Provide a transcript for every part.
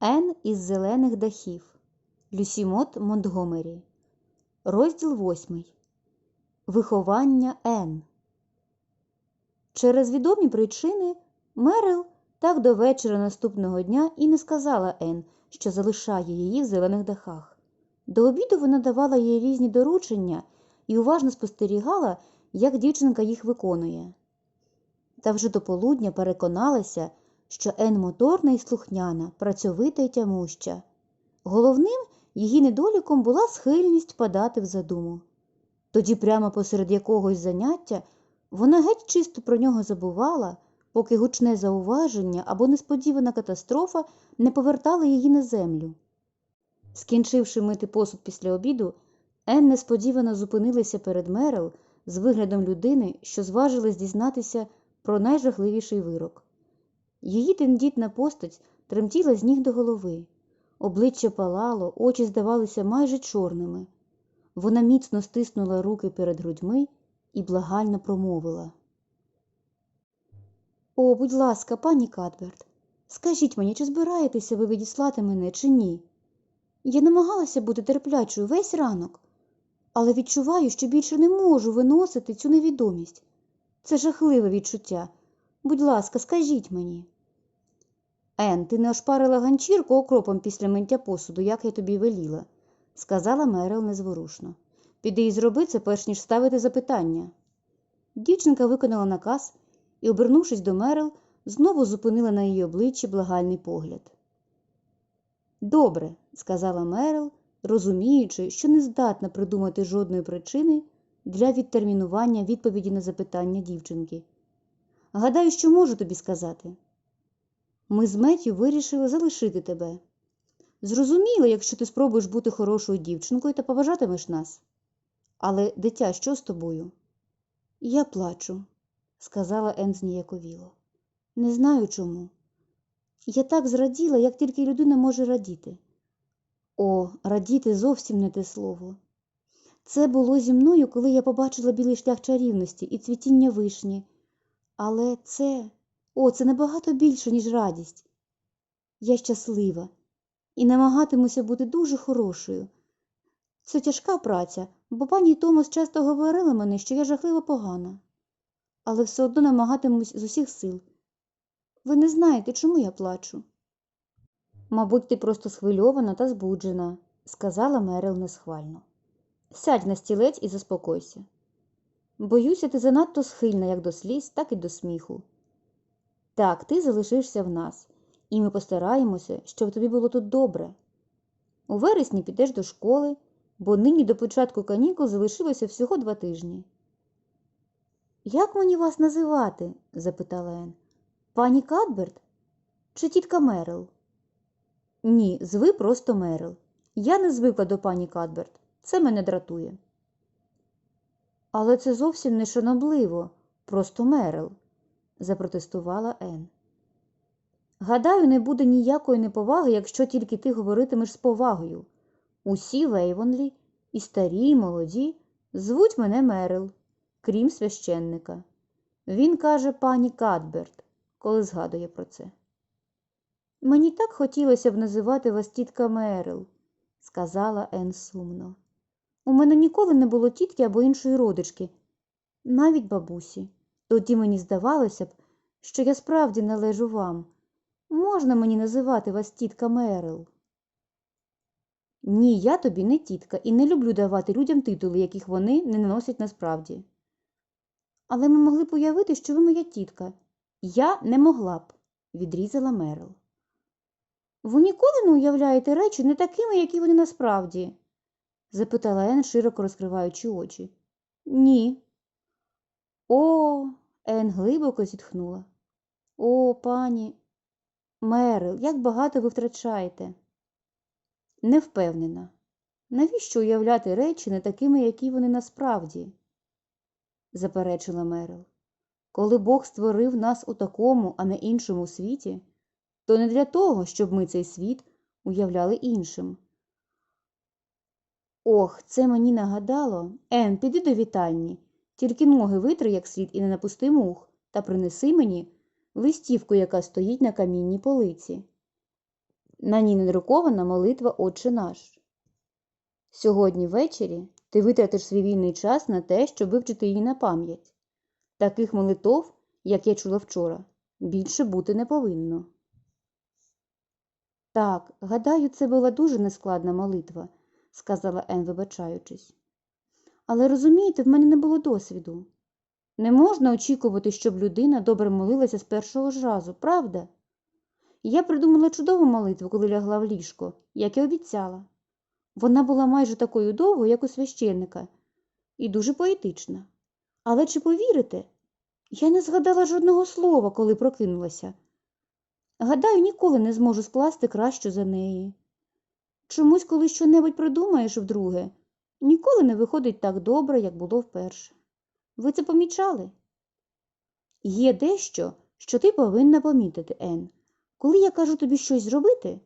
Ен із зелених дахів. Люсімот Монтгомері. Розділ восьмий. Виховання Ен. Через відомі причини Мерил так до вечора наступного дня і не сказала Ен, що залишає її в зелених дахах. До обіду вона давала їй різні доручення і уважно спостерігала, як дівчинка їх виконує. Та вже до полудня переконалася, що Ен моторна і слухняна, працьовита й тямуща. Головним її недоліком була схильність падати в задуму. Тоді прямо посеред якогось заняття вона геть чисто про нього забувала, поки гучне зауваження або несподівана катастрофа не повертали її на землю. Скінчивши мити посуд після обіду, Ен несподівано зупинилася перед Мерил з виглядом людини, що зважилась дізнатися про найжахливіший вирок. Її тендітна постать тремтіла з ніг до голови. Обличчя палало, очі здавалися майже чорними. Вона міцно стиснула руки перед грудьми і благально промовила. О, будь ласка, пані Кадберт, скажіть мені, чи збираєтеся ви відіслати мене, чи ні? Я намагалася бути терплячою весь ранок, але відчуваю, що більше не можу виносити цю невідомість. Це жахливе відчуття. Будь ласка, скажіть мені. Ен, ти не ошпарила ганчірку окропом після миття посуду, як я тобі веліла, сказала Мерил незворушно. Піди і зроби це, перш ніж ставити запитання. Дівчинка виконала наказ і, обернувшись до Мерил, знову зупинила на її обличчі благальний погляд. Добре, сказала Мерил, розуміючи, що не здатна придумати жодної причини для відтермінування відповіді на запитання дівчинки. Гадаю, що можу тобі сказати. Ми з Меттю вирішили залишити тебе. Зрозуміло, якщо ти спробуєш бути хорошою дівчинкою та поважатимеш нас. Але, дитя, що з тобою? Я плачу, сказала Ен зніяковіло. Не знаю чому. Я так зраділа, як тільки людина може радіти. О, радіти зовсім не те слово. Це було зі мною, коли я побачила білий шлях чарівності і цвітіння вишні. Але це, о, це набагато більше, ніж радість. Я щаслива і намагатимуся бути дуже хорошою. Це тяжка праця, бо пані Томас часто говорила мені, що я жахливо погана. Але все одно намагатимусь з усіх сил. Ви не знаєте, чому я плачу. Мабуть, ти просто схвильована та збуджена, сказала Мерил несхвально. Сядь на стілець і заспокойся. Боюся, ти занадто схильна як до сліз, так і до сміху. Так, ти залишишся в нас, і ми постараємося, щоб тобі було тут добре. У вересні підеш до школи, бо нині до початку канікул залишилося всього два тижні. Як мені вас називати? запитала Ен. Пані Кадберт чи тітка Мерил? Ні, зви просто Мерил. Я не звикла до пані Кадберт. Це мене дратує. Але це зовсім не шанобливо, просто Мерил, запротестувала Ен. Гадаю, не буде ніякої неповаги, якщо тільки ти говоритимеш з повагою. Усі Вейвонлі, і старі, і молоді, звуть мене Мерил, крім священника. Він каже пані Кадберт, коли згадує про це. Мені так хотілося б називати вас тітка Мерил, сказала Ен сумно. У мене ніколи не було тітки або іншої родички, навіть бабусі. Тоді мені здавалося б, що я справді належу вам. Можна мені називати вас тітка Мерил? Ні, я тобі не тітка і не люблю давати людям титули, яких вони не носять насправді. Але ми могли б уявити, що ви моя тітка. Я не могла б, відрізала Мерил. Ви ніколи не уявляєте речі не такими, які вони насправді? запитала Ен, широко розкриваючи очі. Ні. О, Ен глибоко зітхнула. О, пані Мерил, як багато ви втрачаєте. Не впевнена. Навіщо уявляти речі не такими, які вони насправді? заперечила Мерил. Коли Бог створив нас у такому, а не іншому світі, то не для того, щоб ми цей світ уявляли іншим. Ох, це мені нагадало. Ен, піди до вітальні, тільки ноги витри як слід і не напусти мух, та принеси мені листівку, яка стоїть на камінній полиці. На ній надрукована молитва Отче наш. Сьогодні ввечері ти витратиш свій вільний час на те, щоб вивчити її на пам'ять. Таких молитов, як я чула вчора, більше бути не повинно. Так, гадаю, це була дуже нескладна молитва, сказала Ен, вибачаючись. Але розумієте, в мене не було досвіду. Не можна очікувати, щоб людина добре молилася з першого ж разу, правда? Я придумала чудову молитву, коли лягла в ліжко, як і обіцяла. Вона була майже такою довгою, як у священника, і дуже поетична. Але чи повірите, я не згадала жодного слова, коли прокинулася. Гадаю, ніколи не зможу скласти кращу за неї. Чомусь, коли щонебудь придумаєш вдруге, ніколи не виходить так добре, як було вперше. Ви це помічали? Є дещо, що ти повинна помітити, Ен. Коли я кажу тобі щось зробити,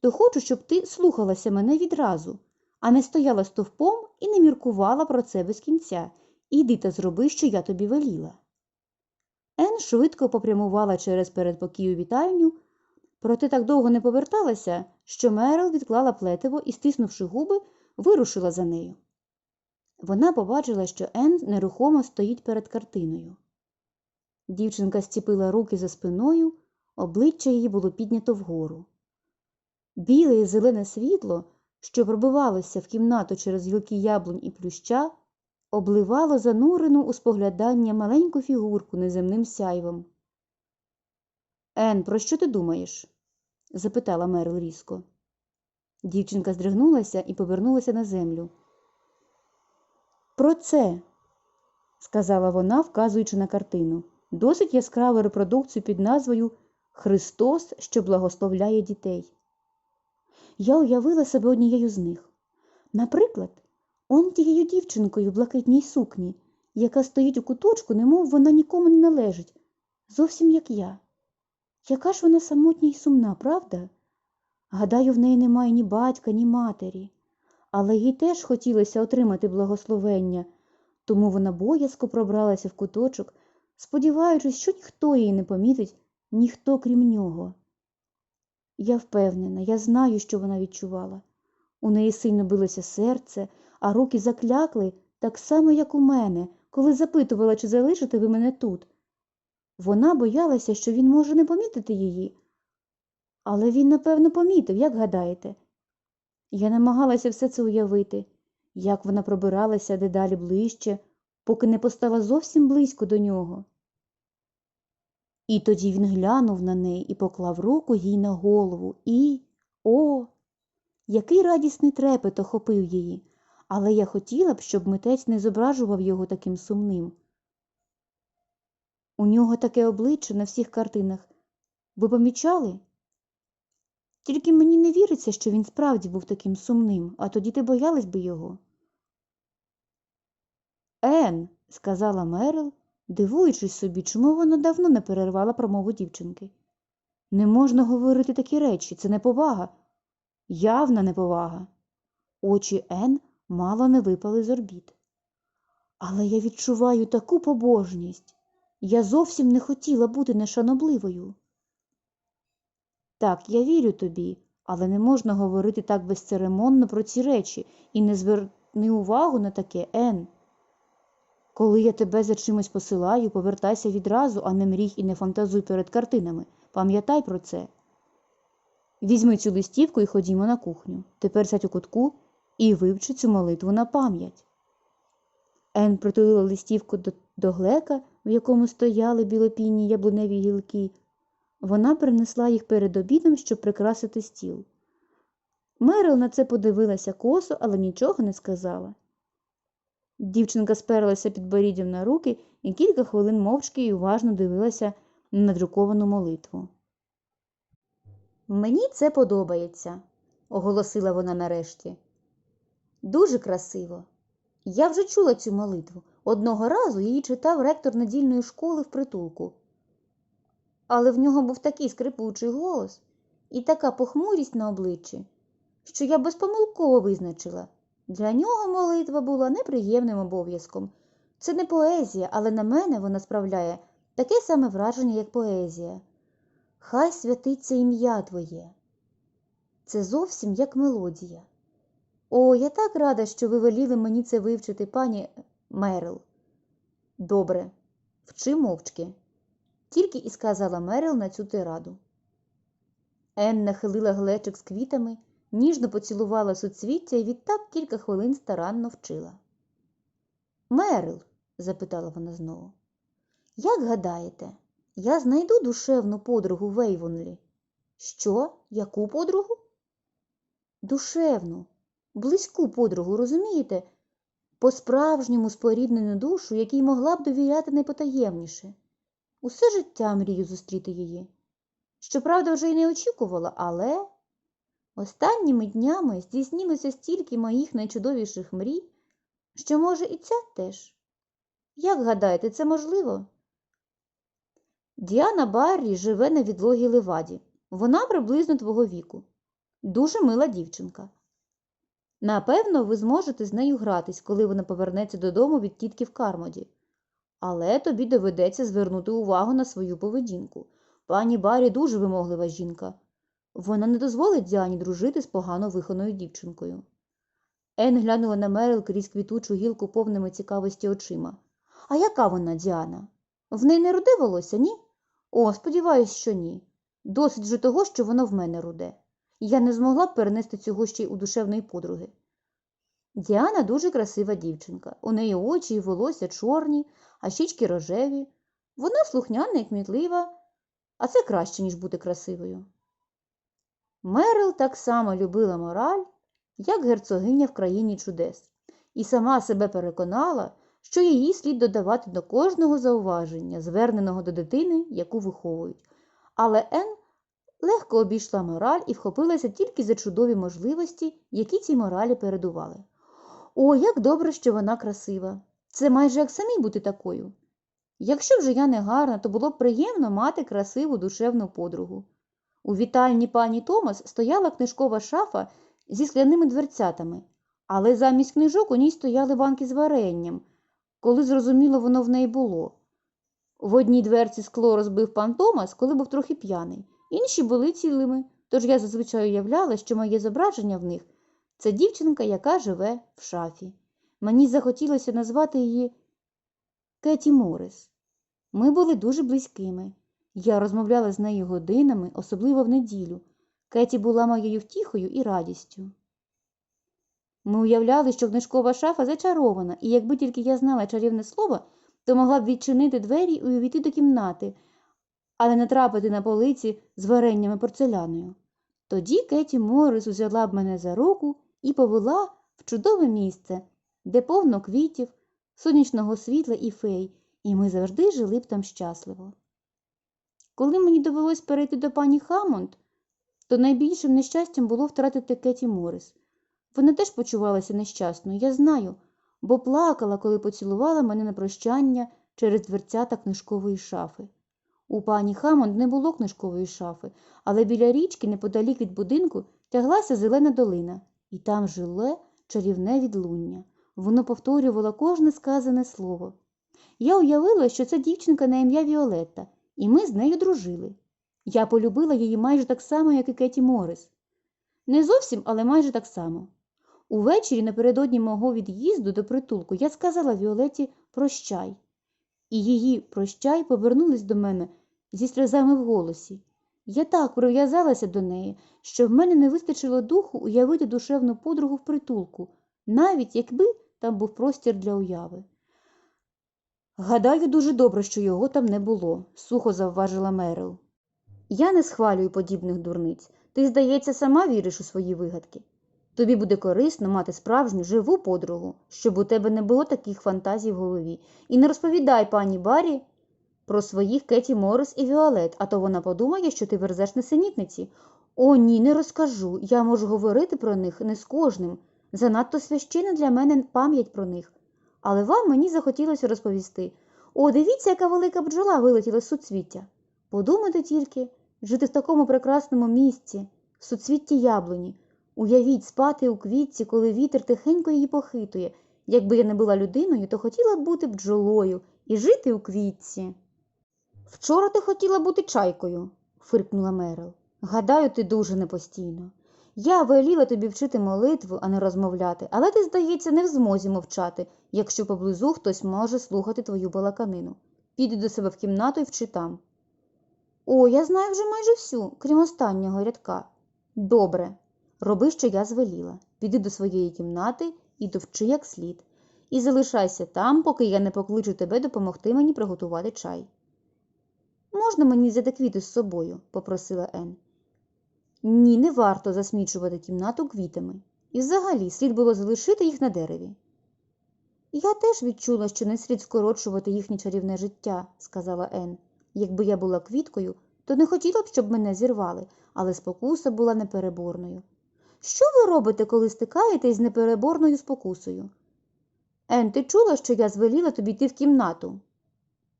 то хочу, щоб ти слухалася мене відразу, а не стояла стовпом і не міркувала про це без кінця. Іди та зроби, що я тобі веліла. Ен швидко попрямувала через передпокій у вітальню, проте так довго не поверталася, що Мерил відклала плетиво і, стиснувши губи, вирушила за нею. Вона побачила, що Ен нерухомо стоїть перед картиною. Дівчинка стіпила руки за спиною, обличчя її було піднято вгору. Біле і зелене світло, що пробивалося в кімнату через гілки яблунь і плюща, обливало занурену у споглядання маленьку фігурку неземним сяйвом. Ен, про що ти думаєш? запитала Мерл різко. Дівчинка здригнулася і повернулася на землю. Про це, сказала вона, вказуючи на картину, досить яскраву репродукцію під назвою Христос, що благословляє дітей. Я уявила себе однією з них. Наприклад, он тією дівчинкою в блакитній сукні, яка стоїть у куточку, немов вона нікому не належить, зовсім як я. Яка ж вона самотня й сумна, правда? Гадаю, в неї немає ні батька, ні матері, але їй теж хотілося отримати благословення, тому вона боязко пробралася в куточок, сподіваючись, що ніхто її не помітить, ніхто крім нього. Я впевнена, я знаю, що вона відчувала. У неї сильно билося серце, а руки заклякли так само, як у мене, коли запитувала, чи залишите ви мене тут. Вона боялася, що він може не помітити її. Але він, напевно, помітив, як гадаєте. Я намагалася все це уявити, як вона пробиралася дедалі ближче, поки не постала зовсім близько до нього. І тоді він глянув на неї і поклав руку їй на голову, і о, який радісний трепет охопив її, але я хотіла б, щоб митець не зображував його таким сумним. У нього таке обличчя на всіх картинах. Ви помічали? Тільки мені не віриться, що він справді був таким сумним, а тоді ти боялась би його. Ен, сказала Мерил, дивуючись собі, чому вона давно не перервала промову дівчинки. Не можна говорити такі речі, це неповага, явна неповага. Очі Ен мало не випали з орбіт. Але я відчуваю таку побожність. Я зовсім не хотіла бути нешанобливою. Так, я вірю тобі, але не можна говорити так безцеремонно про ці речі і не зверни увагу на таке, Ен. Коли я тебе за чимось посилаю, повертайся відразу, а не мрій і не фантазуй перед картинами. Пам'ятай про це. Візьми цю листівку і ходімо на кухню. Тепер сядь у кутку і вивчи цю молитву на пам'ять. Ен притулила листівку до, до глека, в якому стояли білопінні яблуневі гілки. Вона принесла їх перед обідом, щоб прикрасити стіл. Мерил на це подивилася косо, але нічого не сказала. Дівчинка сперлася під боріддям на руки і кілька хвилин мовчки і уважно дивилася на надруковану молитву. Мені це подобається, оголосила вона нарешті. Дуже красиво. Я вже чула цю молитву. Одного разу її читав ректор недільної школи в притулку. Але в нього був такий скрипучий голос і така похмурість на обличчі, що я безпомилково визначила. Для нього молитва була неприємним обов'язком. Це не поезія, але на мене вона справляє таке саме враження, як поезія. Хай святиться ім'я твоє. Це зовсім як мелодія. О, я так рада, що ви веліли мені це вивчити, пані Мерил. Добре, вчи мовчки, тільки і сказала Мерил на цю тираду. Ен нахилила глечик з квітами, ніжно поцілувала суцвіття і відтак кілька хвилин старанно вчила. Мерил, запитала вона знову, як гадаєте, я знайду душевну подругу Вейвонлі? Що? Яку подругу? Душевну, близьку подругу, розумієте? По-справжньому споріднену душу, якій могла б довіряти найпотаємніше. Усе життя мрію зустріти її. Щоправда, вже й не очікувала, але останніми днями здійснилося стільки моїх найчудовіших мрій, що, може, і ця теж. Як гадаєте, це можливо? Діана Баррі живе на відлогій Леваді. Вона приблизно твого віку. Дуже мила дівчинка. Напевно, ви зможете з нею гратись, коли вона повернеться додому від тітки в Кармоді. Але тобі доведеться звернути увагу на свою поведінку. Пані Баррі дуже вимоглива жінка. Вона не дозволить Діані дружити з погано вихованою дівчинкою. Ен глянула на Мерил крізь квітучу гілку повними цікавості очима. А яка вона, Діана? В неї не руде волосся, ні? О, сподіваюсь, що ні. Досить же того, що воно в мене руде. Я не змогла б перенести цього ще й у душевної подруги. Діана дуже красива дівчинка. У неї очі і волосся чорні, а щічки рожеві. Вона слухняна і кмітлива, а це краще, ніж бути красивою. Мерил так само любила мораль, як герцогиня в країні чудес, і сама себе переконала, що її слід додавати до кожного зауваження, зверненого до дитини, яку виховують. Але Ен легко обійшла мораль і вхопилася тільки за чудові можливості, які цій моралі передували. О, як добре, що вона красива! Це майже як самій бути такою. Якщо вже я не гарна, то було б приємно мати красиву душевну подругу. У вітальні пані Томас стояла книжкова шафа зі скляними дверцятами, але замість книжок у ній стояли банки з варенням, коли зрозуміло воно в неї було. В одній дверці скло розбив пан Томас, коли був трохи п'яний, інші були цілими, тож я зазвичай уявляла, що моє зображення в них це дівчинка, яка живе в шафі. Мені захотілося назвати її Кеті Морис. Ми були дуже близькими. Я розмовляла з нею годинами, особливо в неділю. Кеті була моєю втіхою і радістю. Ми уявляли, що книжкова шафа зачарована, і якби тільки я знала чарівне слово, то могла б відчинити двері і увійти до кімнати, а не натрапити на полиці з вареннями порцеляною. Тоді Кеті Морис узяла б мене за руку і повела в чудове місце, де повно квітів, сонячного світла і фей, і ми завжди жили б там щасливо. Коли мені довелось перейти до пані Хамонд, то найбільшим нещастям було втратити Кеті Морис. Вона теж почувалася нещасно, я знаю, бо плакала, коли поцілувала мене на прощання через дверцята книжкової шафи. У пані Хамонд не було книжкової шафи, але біля річки, неподалік від будинку, тяглася зелена долина, і там жиле чарівне відлуння. Воно повторювало кожне сказане слово. Я уявила, що це дівчинка на ім'я Віолетта, і ми з нею дружили. Я полюбила її майже так само, як і Кеті Морис. Не зовсім, але майже так само. Увечері напередодні мого від'їзду до притулку я сказала Віолеті прощай, і її прощай повернулись до мене зі сльозами в голосі. Я так прив'язалася до неї, що в мене не вистачило духу уявити душевну подругу в притулку, навіть якби там був простір для уяви. Гадаю, дуже добре, що його там не було, сухо завважила Мерил. Я не схвалюю подібних дурниць. Ти, здається, сама віриш у свої вигадки. Тобі буде корисно мати справжню живу подругу, щоб у тебе не було таких фантазій в голові. І не розповідай пані Барі про своїх Кеті Морис і Віолет, а то вона подумає, що ти верзеш несенітниці. О, ні, не розкажу. Я можу говорити про них не з кожним. Занадто священна для мене пам'ять про них. Але вам мені захотілося розповісти. О, дивіться, яка велика бджола вилетіла з суцвіття. Подумайте тільки, жити в такому прекрасному місці, в суцвітті яблуні. Уявіть спати у квітці, коли вітер тихенько її похитує. Якби я не була людиною, то хотіла б бути бджолою і жити у квітці. Вчора ти хотіла бути чайкою, фиркнула Мерил. Гадаю, ти дуже непостійно. Я веліла тобі вчити молитву, а не розмовляти, але ти, здається, не в змозі мовчати, якщо поблизу хтось може слухати твою балаканину. Піди до себе в кімнату і вчи там. О, я знаю вже майже всю, крім останнього рядка. Добре, роби, що я звеліла. Піди до своєї кімнати і довчи як слід. І залишайся там, поки я не покличу тебе допомогти мені приготувати чай. Можна мені взяти квіти з собою? попросила Ен. Ні, не варто засмічувати кімнату квітами. І взагалі слід було залишити їх на дереві. Я теж відчула, що не слід скорочувати їхнє чарівне життя, сказала Ен. Якби я була квіткою, то не хотіла б, щоб мене зірвали, але спокуса була непереборною. Що ви робите, коли стикаєтесь з непереборною спокусою? Ен, ти чула, що я звеліла тобі йти в кімнату?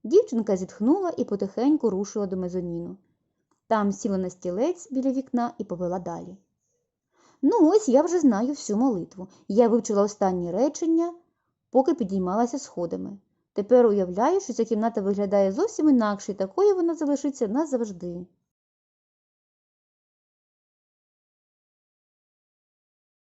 Дівчинка зітхнула і потихеньку рушила до мезоніну. Там сіла на стілець біля вікна і повела далі. Ну, ось я вже знаю всю молитву. Я вивчила останні речення, поки підіймалася сходами. Тепер уявляю, що ця кімната виглядає зовсім інакше, і такою вона залишиться назавжди.